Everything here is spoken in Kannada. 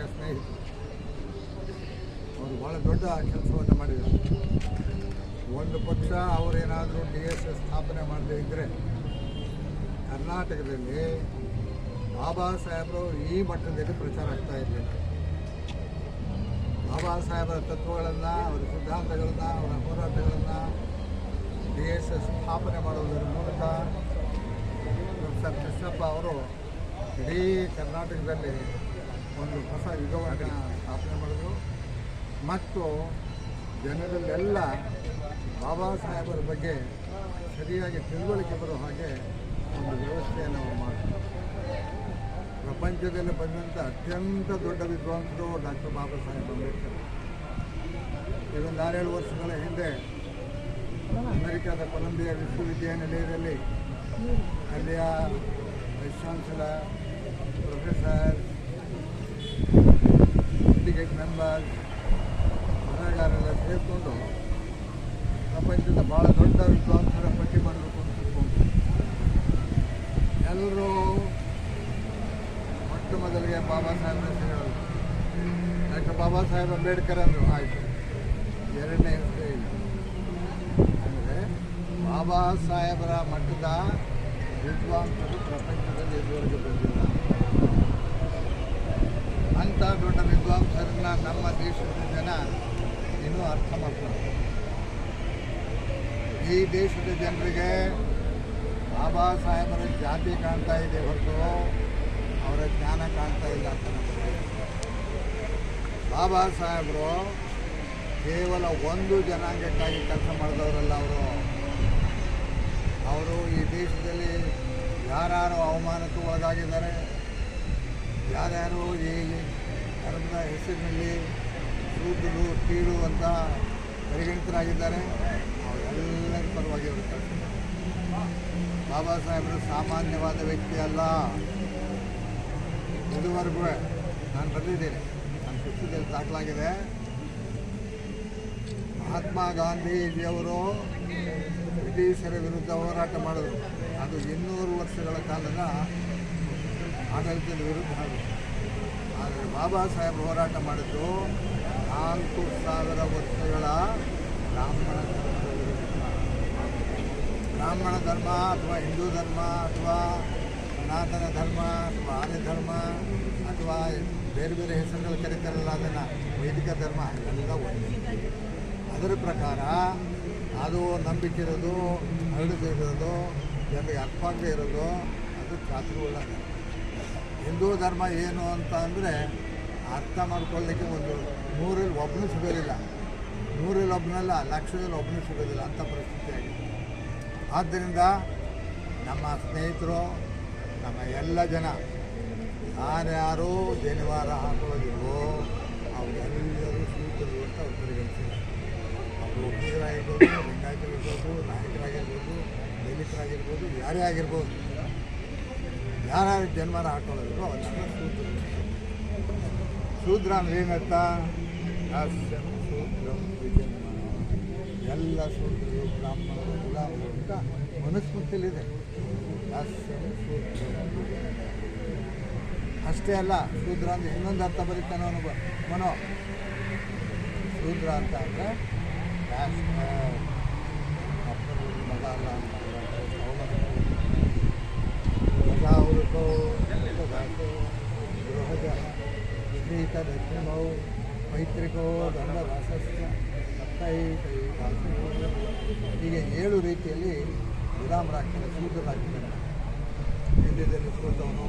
ಹಿರಿಯ ಸ್ನೇಹಿತರು. ಅವರು ಭಾಳ ದೊಡ್ಡ ಕೆಲಸವನ್ನು ಮಾಡಿದ್ದಾರೆ. ಒಂದು ಪಕ್ಷ ಅವರೇನಾದರೂ ಡಿ ಎಸ್ ಎಸ್ ಸ್ಥಾಪನೆ ಮಾಡದೇ ಇದ್ದರೆ ಕರ್ನಾಟಕದಲ್ಲಿ ಬಾಬಾ ಸಾಹೇಬರು ಈ ಮಟ್ಟದಲ್ಲಿ ಪ್ರಚಾರ ಆಗ್ತಾ ಇರಲಿಲ್ಲ. ಬಾಬಾ ಸಾಹೇಬರ ತತ್ವಗಳನ್ನು, ಅವರ ಸಿದ್ಧಾಂತಗಳನ್ನು, ಅವರ ಹೋರಾಟಗಳನ್ನು ಡಿ ಎಸ್ ಎಸ್ ಸ್ಥಾಪನೆ ಮಾಡುವುದರ ಮೂಲಕ ಪ್ರೊಫೆಸರ್ ಕೃಷ್ಣಪ್ಪ ಅವರು ಇಡೀ ಕರ್ನಾಟಕದಲ್ಲಿ ಒಂದು ಹೊಸ ಯುಗವನ್ನು ಸ್ಥಾಪನೆ ಮಾಡಿದರು. ಮತ್ತು ಜನರಲ್ಲೆಲ್ಲ ಬಾಬಾ ಸಾಹೇಬರ ಬಗ್ಗೆ ಸರಿಯಾಗಿ ತಿಳುವಳಿಕೆ ಬರೋ ಹಾಗೆ ಒಂದು ವ್ಯವಸ್ಥೆಯನ್ನು ಅವರು ಮಾಡಿದ್ರು. ಪ್ರಪಂಚದಲ್ಲಿ ಬಂದಂಥ ಅತ್ಯಂತ ದೊಡ್ಡ ವಿದ್ವಾಂಸರು ಡಾಕ್ಟರ್ ಬಾಬಾ ಸಾಹೇಬ್ ಅಂಬೇಡ್ಕರ್. ಇದೊಂದು ಆರೇಳು ವರ್ಷಗಳ ಹಿಂದೆ ಅಮೆರಿಕದ ಕೊಲಂಬಿಯಾ ವಿಶ್ವವಿದ್ಯಾನಿಲಯದಲ್ಲಿ ಅಲ್ಲಿಯ vice chancellor professor syndicate member ಬರಹಗಾರರೆಲ್ಲ ಸೇರಿಕೊಂಡು ಪ್ರಪಂಚದ ಭಾಳ ದೊಡ್ಡ ವಿದ್ವಾಂಸರ ಪಟ್ಟಿ ಮಾಡಬೇಕು ಅಂತ ಎಲ್ಲರೂ ಮೊಟ್ಟ ಮೊದಲಿಗೆ ಬಾಬಾ ಸಾಹೇಬ್ರ ಹೇಳೋದು ಡಾಕ್ಟರ್ ಬಾಬಾ ಸಾಹೇಬ್ ಅಂಬೇಡ್ಕರ್ ಅಂದರು? ಆಯಿತು. ಎರಡನೇ ಇಲ್ಲ. ಅಂದರೆ ಬಾಬಾ ಸಾಹೇಬರ ಮಟ್ಟದ ವಿದ್ವಾಂಸರು ಪ್ರಪಂಚದಲ್ಲಿ ಇದುವರೆಗೆ ಬಂದಿಲ್ಲ ಅಂಥ ದೊಡ್ಡ ವಿದ್ವಾಂಸರನ್ನ ನಮ್ಮ ದೇಶದ ಜನ ಇನ್ನೂ ಅರ್ಥ ಮಾಡ್ತಾರೆ ಈ ದೇಶದ ಜನರಿಗೆ ಬಾಬಾ ಸಾಹೇಬರ ಜಾತಿ ಕಾಣ್ತಾ ಇದೆ ಹೊರತು ಅವರ ಜ್ಞಾನ ಕಾಣ್ತಾ ಇಲ್ಲ ಅಂತ ನಮಗೆ ಬಾಬಾ ಸಾಹೇಬರು ಕೇವಲ ಒಂದು ಜನಾಂಗಕ್ಕಾಗಿ ಕೆಲಸ ಮಾಡಿದವರಲ್ಲ ಅವರು. ಅವರು ಈ ದೇಶದಲ್ಲಿ ಯಾರ್ಯಾರು ಅವಮಾನಕ್ಕೆ ಒಳಗಾಗಿದ್ದಾರೆ, ಯಾರ್ಯಾರು ಈ ಧರ್ಮದ ಹೆಸರಿನಲ್ಲಿ ಸೂದಲು ಕೀಳು ಅಂತ ಪರಿಗಣಿತರಾಗಿದ್ದಾರೆ. ಅವರೆಲ್ಲರ ಪರವಾಗಿ ಬಾಬಾ ಸಾಹೇಬರು ಸಾಮಾನ್ಯವಾದ ವ್ಯಕ್ತಿ ಅಲ್ಲ. ಇದುವರೆಗೂ ನಾನು ಬರೆದಿದ್ದೇನೆ ನನ್ನ ಪುಸ್ತಕದಲ್ಲಿ ದಾಖಲಾಗಿದೆ. ಮಹಾತ್ಮ ಗಾಂಧೀಜಿಯವರು ಬ್ರಿಟಿಷರ ವಿರುದ್ಧ ಹೋರಾಟ ಮಾಡಿದರು. ಅದು ಇನ್ನೂರು ವರ್ಷಗಳ ಕಾಲದ ಆಡಳಿತದ ವಿರುದ್ಧ ಅದು ಆದರೆ ಬಾಬಾ ಸಾಹೇಬ್ ಹೋರಾಟ ಮಾಡಿದ್ದು ನಾಲ್ಕು ಸಾವಿರ ವರ್ಷಗಳ ಬ್ರಾಹ್ಮಣ ಬ್ರಾಹ್ಮಣ ಧರ್ಮ ಅಥವಾ ಹಿಂದೂ ಧರ್ಮ ಅಥವಾ ಸನಾತನ ಧರ್ಮ ಅಥವಾ ಆರ್ಯ ಧರ್ಮ ಅಥವಾ ಬೇರೆ ಬೇರೆ ಹೆಸರುಗಳು ಕರೀತಾರಲ್ಲ ಅದನ್ನು ವೈದಿಕ ಧರ್ಮ ಎಲ್ಲ ಒಂದೇ. ಅದರ ಪ್ರಕಾರ ಅದು ನಂಬಿಕೆ ಇರೋದು ಹರಡದಿರೋದು ಜನರಿಗೆ ಅರ್ಥ ಆಗದೆ ಇರೋದು, ಅದು ಧರ್ಮ ಹಿಂದೂ ಧರ್ಮ ಏನು ಅಂತ ಅಂದರೆ ಅರ್ಥ ಮಾಡ್ಕೊಳ್ಳಿಕ್ಕೆ ಒಂದು ನೂರಲ್ಲಿ ಒಬ್ಬನು ಸಿಗೋದಿಲ್ಲ. ನೂರಲ್ಲಿ ಒಬ್ಬನಲ್ಲ ಲಕ್ಷದಲ್ಲಿ ಒಬ್ಬನು ಸಿಗೋದಿಲ್ಲ ಅಂಥ ಪರಿಸ್ಥಿತಿ ಆಗಿದೆ. ಆದ್ದರಿಂದ ನಮ್ಮ ಸ್ನೇಹಿತರು, ನಮ್ಮ ಎಲ್ಲ ಜನ, ಯಾರ್ಯಾರು ಜನಿವಾರ ಹಾಕೊಳ್ಳೋದಿಲ್ವೋ ಅವರೆಲ್ಲರೂ ಸೂತರು ಅಂತ ಅವ್ರು ಪರಿಗಣಿಸಿದ್ದಾರೆ ಅವರು ಒಬ್ಬರಾಗಿರ್ಬೋದು ಲಿಂಗಾಯತರಿರ್ಬೋದು ನಾಯಕರಾಗಿರ್ಬೋದು, ದಲಿತರಾಗಿರ್ಬೋದು, ಯಾರೇ ಆಗಿರ್ಬೋದು ಯಾರ್ಯಾರು ಜನ್ಮರ ಹಾಕೊಳ್ಳೋದ್ರು ಅಷ್ಟು ಸೂತ್ರ ಶೂದ್ರ. ಅಂದ್ರೆ ಏನತ್ತ ಶೂದ್ರಂ ಎಲ್ಲ ಶೂದ್ರರು ಬ್ರಾಹ್ಮಣರು ಗುಲಾಮರು ಅಂತ ವಿಜನ್ಮ. ಅಷ್ಟೇ ಅಲ್ಲ, ಶೂದ್ರ ಅಂದರೆ ಇನ್ನೊಂದು ಅರ್ಥ ಬರೀತಾನೆ ಅವನು ಮನೋ. ಶೂದ್ರ ಅಂತ ಅಂದರೆ ಮಗ ಅಲ್ಲ ಅಂತ. ಪ್ರಜಾವೃತೋ ದಾಸೋ ಗೃಹಜ ವಿಪರೀತ ದಕ್ಷಿಣೌ ಮೈತ್ರಿಕೋ ದಂಡದಾಸಸ್ಯ ಸಪ್ತೈಕೈಕಾಸು ಹೀಗೆ ಏಳು ರೀತಿಯಲ್ಲಿ ವಿರಾಮ ರಾಕ್ಷಸ ಸೂತ್ರ ಹಾಕಿದ್ದಾರೆ ಹಿಂದೆ ಕೂತವನು